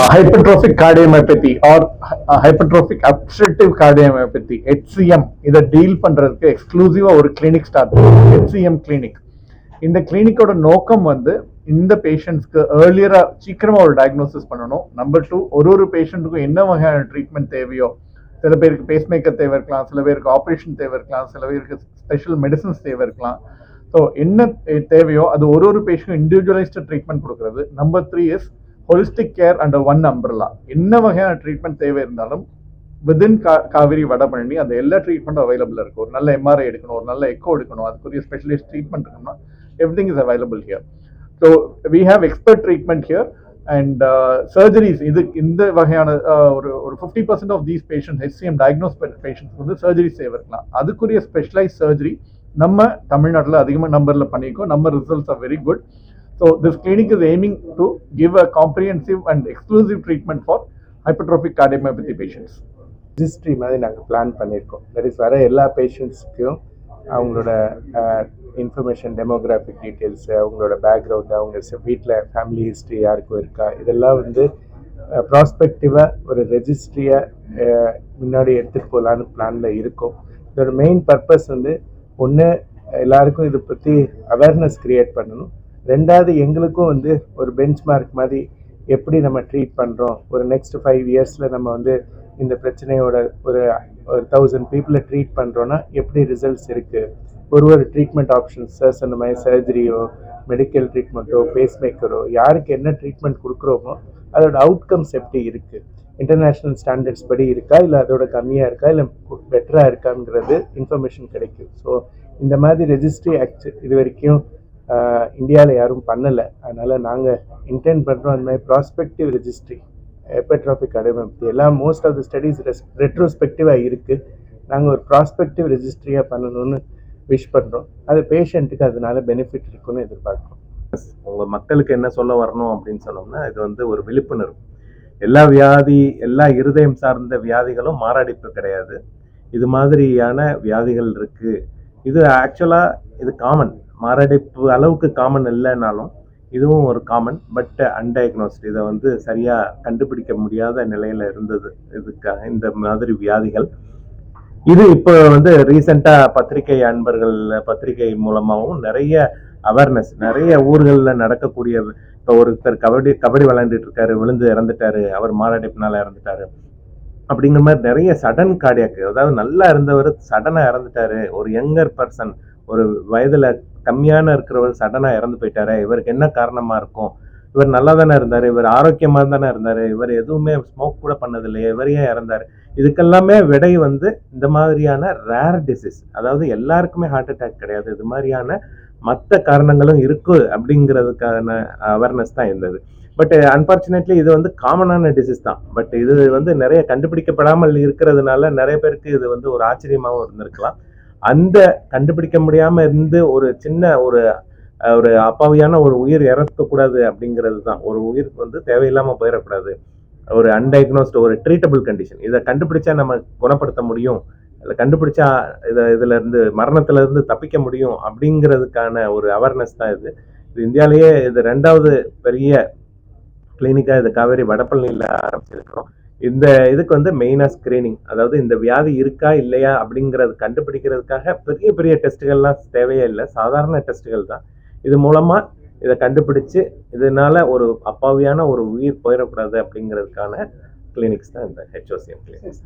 Uh, hypertrophic cardiomyopathy or uh, hypertrophic obstructive HCM இதை deal பண்றதுக்கு எக்ஸ்க்ளூசிவாக ஒரு கிளினிக் ஸ்டார்ட் ஹெச்சிஎம் கிளினிக் இந்த கிளினிக்கோட நோக்கம் வந்து இந்த பேஷண்ட்ஸ்க்கு ஏர்லியரா சீக்கிரமா ஒரு டயக்னோசிஸ் பண்ணணும். நம்பர் டூ ஒரு ஒரு பேஷண்ட்டுக்கும் என்ன வகையான ட்ரீட்மெண்ட் தேவையோ சில பேருக்கு பேஸ்மேக்கர் தேவை இருக்கலாம் சில பேருக்கு ஆப்ரேஷன் தேவை இருக்கலாம் சில பேருக்கு ஸ்பெஷல் மெடிசன்ஸ் தேவை இருக்கலாம். ஸோ என்ன தேவையோ அது ஒரு ஒரு பேஷண்ட்டும் இண்டிவிஜுவலைஸ்டு ட்ரீட்மெண்ட் கொடுக்குறது. Number three is holistic care and one umbrella என்ன வகையான ட்ரீட்மெண்ட் தேவை இருந்தாலும் விதின் கா காவிரி வடபழனி அந்த எல்லா ட்ரீட்மெண்ட்டும் அவைலபிள் இருக்கு ஒரு நல்ல எம்ஆர்ஐ எடுக்கணும் ஒரு நல்ல எக்கோ எடுக்கணும் அதுக்குரிய ஸ்பெஷலிஸ்ட் ட்ரீட்மெண்ட் இருக்கணும்னா everything is available here so we have expert treatment here and surgeries இது இந்த வகையான uh, ஒரு ஒரு fifty percent of these patient HCM diagnose patients வந்து சர்ஜரி சேவை இருக்கலாம் அதுக்குரிய ஸ்பெஷலைஸ் சர்ஜரி நம்ம தமிழ்நாட்டில் அதிகமாக நம்பரில் பண்ணியிருக்கோம். நம்ம results are very good so this clinic is aiming to give a comprehensive and exclusive treatment for hypertrophic cardiomyopathy patients. Registry மாதிரி நாங்கள் பிளான் பண்ணியிருக்கோம். தட் இஸ் வர எல்லா பேஷண்ட்ஸ்க்கும் அவங்களோட இன்ஃபர்மேஷன் டெமோகிராஃபிக் டீட்டெயில்ஸு அவங்களோட பேக்ரவுண்டு அவங்க வீட்டில் ஃபேமிலி ஹிஸ்ட்ரி யாருக்கும் இருக்கா? இதெல்லாம் வந்து ப்ராஸ்பெக்டிவாக ஒரு ரெஜிஸ்ட்ரியை முன்னாடி எடுத்துகிட்டு போகலான்னு பிளானில் இருக்கும். இதோட மெயின் பர்பஸ் வந்து ஒன்று எல்லாருக்கும் இதை பற்றி அவேர்னஸ் க்ரியேட் பண்ணணும். ரெண்டாவது எங்களுக்கும் வந்து ஒரு பெஞ்ச் மார்க் மாதிரி எப்படி நம்ம ட்ரீட் பண்ணுறோம் ஒரு நெக்ஸ்ட் ஃபைவ் இயர்ஸில் நம்ம வந்து இந்த பிரச்சனையோட ஒரு ஒரு தௌசண்ட் பீப்புளை ட்ரீட் பண்ணுறோன்னா எப்படி ரிசல்ட்ஸ் இருக்குது ஒரு ஒரு ட்ரீட்மெண்ட் ஆப்ஷன்ஸ் சார் சொன்ன மாதிரி சர்ஜரியோ மெடிக்கல் ட்ரீட்மெண்ட்டோ பேஸ்மேக்கரோ யாருக்கு என்ன ட்ரீட்மெண்ட் கொடுக்குறோமோ அதோட அவுட்கம்ஸ் எப்படி இருக்குது இன்டர்நேஷ்னல் ஸ்டாண்டர்ட்ஸ் படி இருக்கா? இல்லை அதோட கம்மியாக இருக்கா? இல்லை பெட்டராக இருக்காங்கிறது இன்ஃபர்மேஷன் கிடைக்கும். ஸோ இந்த மாதிரி ரெஜிஸ்ட்ரி ஆக்ட் இது வரைக்கும் இந்தியாவில் யாரும் பண்ணலை. அதனால் நாங்கள் இன்டென்ட் பண்ணுறோம் அந்த மாதிரி ப்ராஸ்பெக்டிவ் ரெஜிஸ்ட்ரி ஹெப்பட்ராபிக் அடைமை எல்லாம் மோஸ்ட் ஆஃப் த ஸ்டடீஸ் ரெட்ரோஸ்பெக்டிவாக இருக்குது நாங்கள் ஒரு ப்ராஸ்பெக்டிவ் ரெஜிஸ்ட்ரியாக பண்ணணும்னு விஷ் பண்ணுறோம் அது பேஷண்ட்டுக்கு அதனால பெனிஃபிட் இருக்குன்னு எதிர்பார்க்குறோம். உங்கள் மக்களுக்கு என்ன சொல்ல வரணும் அப்படின்னு சொன்னோம்னா இது வந்து ஒரு விழிப்புணர்வு. எல்லா வியாதி எல்லா இருதயம் சார்ந்த வியாதிகளும் மாரடைப்பு கிடையாது. இது மாதிரியான வியாதிகள் இருக்குது இது ஆக்சுவலாக இது காமன் மாரடைப்பு அளவுக்கு காமன் இல்லைனாலும் இதுவும் ஒரு காமன் பட் அன்டயக்னோஸ்ட் இதை வந்து சரியாக கண்டுபிடிக்க முடியாத நிலையில் இருந்தது. இதுக்காக இந்த மாதிரி வியாதிகள். இது இப்போ வந்து ரீசெண்டாக பத்திரிகை அன்பர்கள் பத்திரிகை மூலமாகவும் நிறைய அவேர்னஸ் நிறைய ஊர்களில் நடக்கக்கூடிய இப்போ ஒருத்தர் கபடி கபடி விளையாண்டுட்டு இருக்காரு விழுந்து இறந்துட்டாரு அவர் மாரடைப்புனால இறந்துட்டாரு. அப்படிங்கிற மாதிரி நிறைய சடன் கார்டியாக்கு அதாவது நல்லா இருந்தவர் சடனாக இறந்துட்டாரு. ஒரு யங்கர் பர்சன் ஒரு வயதில் கம்மியான இருக்கிறவர் சடனாக இறந்து போயிட்டாரு இவருக்கு என்ன காரணமாக இருக்கும்? இவர் நல்லா தானே இருந்தார் இவர் ஆரோக்கியமாக தானே இருந்தார் இவர் எதுவுமே ஸ்மோக் கூட பண்ணதில்லையே இவர் ஏன் இறந்தார்? இதுக்கெல்லாமே விடை வந்து இந்த மாதிரியான ரேர் டிசீஸ் அதாவது எல்லாருக்குமே ஹார்ட் அட்டாக் கிடையாது இது மாதிரியான மற்ற காரணங்களும் இருக்கு அப்படிங்கிறதுக்கான அவேர்னஸ் தான் இருந்தது. பட் அன்பார்ச்சுனேட்லி இது வந்து காமனான டிசீஸ் தான். பட் இது வந்து நிறைய கண்டுபிடிக்கப்படாமல் இருக்கிறதுனால நிறைய பேருக்கு இது வந்து ஒரு ஆச்சரியமாகவும் இருந்திருக்கலாம். அந்த கண்டுபிடிக்க முடியாம இருந்து ஒரு சின்ன ஒரு ஒரு அப்பாவியான ஒரு உயிர் இறக்கக்கூடாது அப்படிங்கிறது தான். ஒரு உயிருக்கு வந்து தேவையில்லாம போயிடக்கூடாது. ஒரு அன்டயக்னோஸ்ட் ஒரு ட்ரீட்டபிள் கண்டிஷன் இதை கண்டுபிடிச்சா நம்ம குணப்படுத்த முடியும். இதை கண்டுபிடிச்சா இதை இதுல இருந்து மரணத்துல இருந்து தப்பிக்க முடியும் அப்படிங்கிறதுக்கான ஒரு அவேர்னஸ் தான் இது. இது இந்தியாவிலேயே இது ரெண்டாவது பெரிய கிளினிக்காக இது காவேரி வடபழனியில் ஆரம்பிச்சிருக்கிறோம். இந்த இதுக்கு வந்து மெயினாக ஸ்கிரீனிங் அதாவது இந்த வியாதி இருக்கா இல்லையா அப்படிங்கிறது கண்டுபிடிக்கிறதுக்காக பெரிய பெரிய டெஸ்ட்டுகள்லாம் தேவையே இல்லை. சாதாரண டெஸ்ட்டுகள் தான். இது மூலமாக இதை கண்டுபிடிச்சு இதனால ஒரு அப்பாவியான ஒரு உயிர் போயிடக்கூடாது அப்படிங்கிறதுக்கான கிளினிக்ஸ் தான் இந்த ஹெச்ஓசிஎம் கிளினிக்ஸ்